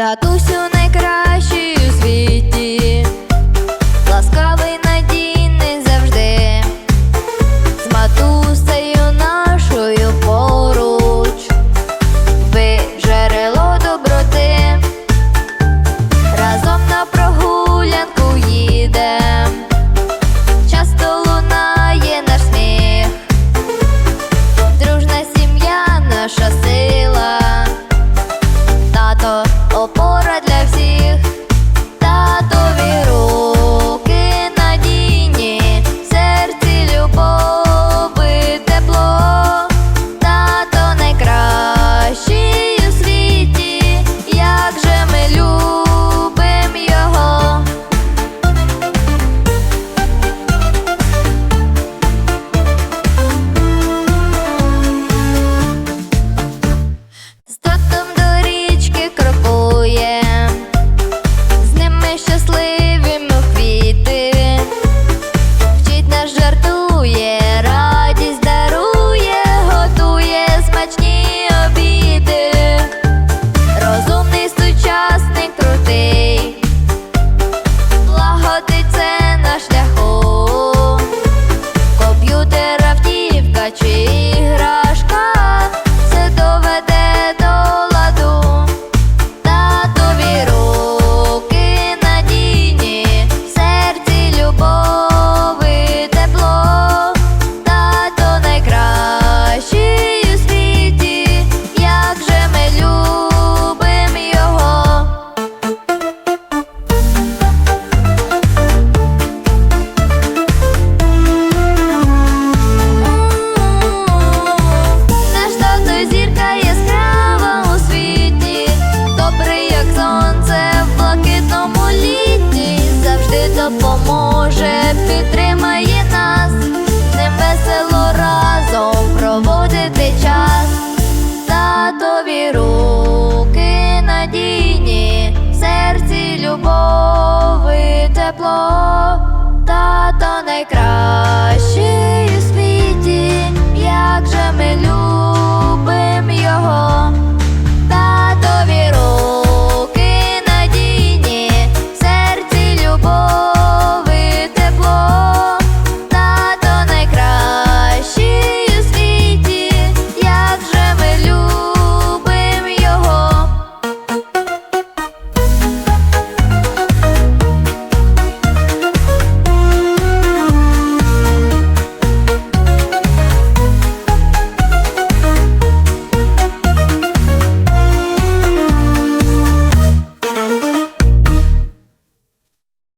Татусю найкращий у світі, ласкавий любові тепло,